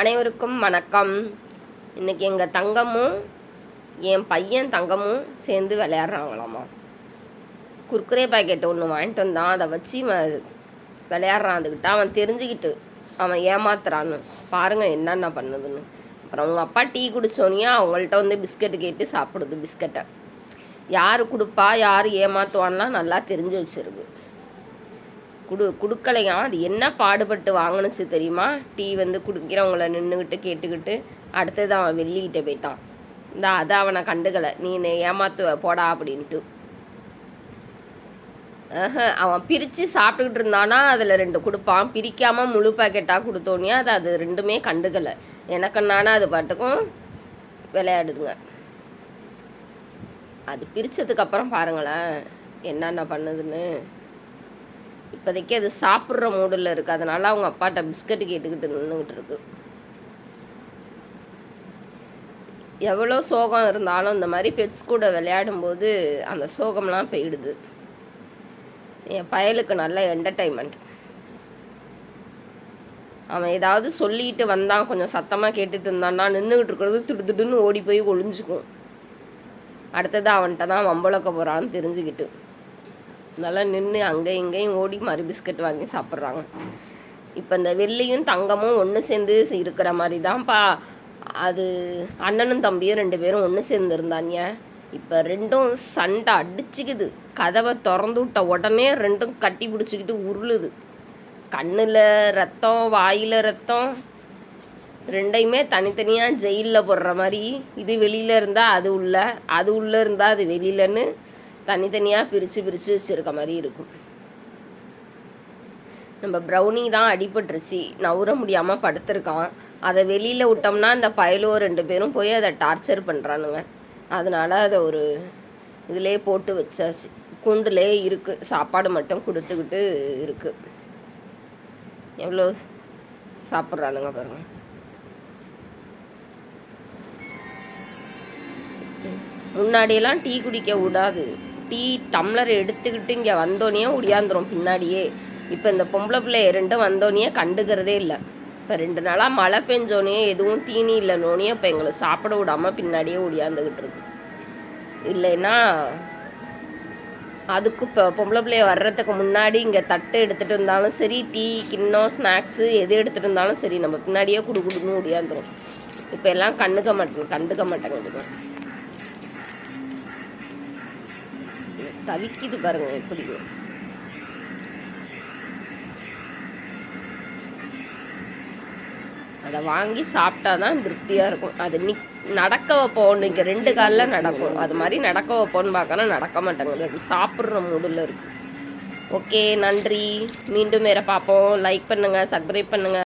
அனைவருக்கும் வணக்கம். இன்னைக்கு எங்கள் தங்கமும் என் பையன் தங்கமும் சேர்ந்து விளையாடுறாங்களாமா? குர்குரே பாக்கெட் ஒன்று வாங்கிட்டு வந்தான். அதை வச்சு விளையாடுறான். அதுக்கிட்ட அவன் தெரிஞ்சுக்கிட்டு அவன் ஏமாத்துறான்னு. பாருங்கள் என்னென்ன பண்ணுதுன்னு. அப்புறம் அவங்க அப்பா டீ குடித்தோன்னே அவங்கள்ட்ட வந்து பிஸ்கெட்டு கேட்டு சாப்பிடுது பிஸ்கட்டை. யார் கொடுப்பா யார் ஏமாத்துவான்லாம் நல்லா தெரிஞ்சு வச்சிருக்கு. குடு கொடுக்கலையாம் அது என்ன பாடுபட்டு வாங்கினுச்சு தெரியுமா? டீ வந்து குடிக்கிறவங்கள நின்றுக்கிட்டு கேட்டுக்கிட்டு அடுத்தது அவன் வெள்ளிக்கிட்ட போயிட்டான். இந்த அதை அவனை கண்டுக்கலை. நீ ஏமாத்துவ போடா அப்படின்ட்டு. அவன் பிரித்து சாப்பிட்டுக்கிட்டு இருந்தானா? அதில் ரெண்டு கொடுப்பான். பிரிக்காமல் முழு பாக்கெட்டாக கொடுத்தோன்னே அது அது ரெண்டுமே கண்டுக்கலை. எனக்குன்னானா அது பாட்டுக்கும் விளையாடுதுங்க. அது பிரித்ததுக்கப்புறம் பாருங்களேன் என்னென்ன பண்ணுதுன்னு. இப்போதைக்கு அது சாப்பிட்ற மூடில் இருக்குது அதனால அவங்க அப்பாட்ட பிஸ்கட் கேட்டுக்கிட்டு நின்றுக்கிட்டு இருக்கு. எவ்வளோ சோகம் இருந்தாலும் இந்த மாதிரி பெட்ஸ் கூட விளையாடும்போது அந்த சோகம்லாம் போயிடுது. என் பயலுக்கு நல்ல என்டர்டைன்மெண்ட் அவன் ஏதாவது சொல்லிட்டு வந்தான் கொஞ்சம் சத்தமாக கேட்டுட்டு இருந்தான்னா நின்றுக்கிட்டு இருக்கிறது திடுதிடுன்னு ஓடி போய் ஒளிஞ்சுக்கும். அடுத்தது அவன்கிட்ட தான் வம்பளக்க போகிறான்னு தெரிஞ்சுக்கிட்டு. நல்லா நின்று அங்கே இங்கேயும் ஓடி மறு பிஸ்கட் வாங்கி சாப்பிட்றாங்க. இப்போ இந்த வெள்ளியும் தங்கமும் ஒன்று சேர்ந்து இருக்கிற மாதிரி தான்ப்பா அது அண்ணனும் தம்பியும் ரெண்டு பேரும் ஒன்று சேர்ந்து இப்போ ரெண்டும் சண்டை அடிச்சுக்குது. கதவை திறந்து விட்ட உடனே ரெண்டும் கட்டி பிடிச்சிக்கிட்டு உருளுது. கண்ணில் ரத்தம் வாயில் ரத்தம். ரெண்டையுமே தனித்தனியாக ஜெயிலில் போடுற மாதிரி. இது வெளியில் இருந்தால் அது உள்ள அது உள்ளே இருந்தால் அது வெளியிலன்னு தனித்தனியாக பிரித்து பிரித்து வச்சுருக்க மாதிரி இருக்கும். நம்ம ப்ரௌனி தான் அடிபட்டுருச்சு. நவுற முடியாமல் படுத்திருக்கான். அதை வெளியில் விட்டோம்னா இந்த பயலோ ரெண்டு பேரும் போய் அதை டார்ச்சர் பண்ணுறானுங்க அதனால் அதை ஒரு இதிலே போட்டு வச்சாச்சு. குண்டுலே இருக்குது சாப்பாடு மட்டும் கொடுத்துக்கிட்டு இருக்குது எவ்வளோ சாப்பிட்றானுங்க பாருங்க. முன்னாடியெல்லாம் டீ குடிக்க விடாது. டீ டம்ளர் எடுத்துக்கிட்டு இங்கே வந்தோடனே ஒடியாந்துரும் பின்னாடியே. இப்போ இந்த பொம்பளை பிள்ளை ரெண்டும் வந்தோடனே கண்டுக்கிறதே இல்லை. இப்போ ரெண்டு நாளாக மழை பெஞ்சோடனே எதுவும் தீனி இல்லைனோடனே இப்போ எங்களை சாப்பிட விடாமல் பின்னாடியே ஒடியாந்துக்கிட்டு இருக்கு. இல்லைன்னா அதுக்கு இப்போ பொம்பளை பிள்ளைய வர்றதுக்கு முன்னாடி இங்கே தட்டு எடுத்துகிட்டு இருந்தாலும் சரி டீ கிண்ணம் ஸ்நாக்ஸு எது எடுத்துகிட்டு இருந்தாலும் சரி நம்ம பின்னாடியே குடு குடுன்னு ஒடியாந்துரும் இப்போ எல்லாம் கண்டுக்க மாட்டேன் கண்டுக்க மாட்டேங்கிறது தவிக்குது பாருங்க எப்படி. அதை வாங்கி சாப்பிட்டா தான் திருப்தியாக இருக்கும். அது நிக் நடக்க வைப்போம். இன்னைக்கு ரெண்டு காலில் நடக்கும். அது மாதிரி நடக்க வைப்போன்னு பார்க்கலாம் நடக்க மாட்டேங்குது. அது சாப்பிட்ற மூடில் இருக்கும் ஓகே நன்றி. மீண்டும் வேற பார்ப்போம். லைக் பண்ணுங்கள் சப்ஸ்கிரைப் பண்ணுங்கள்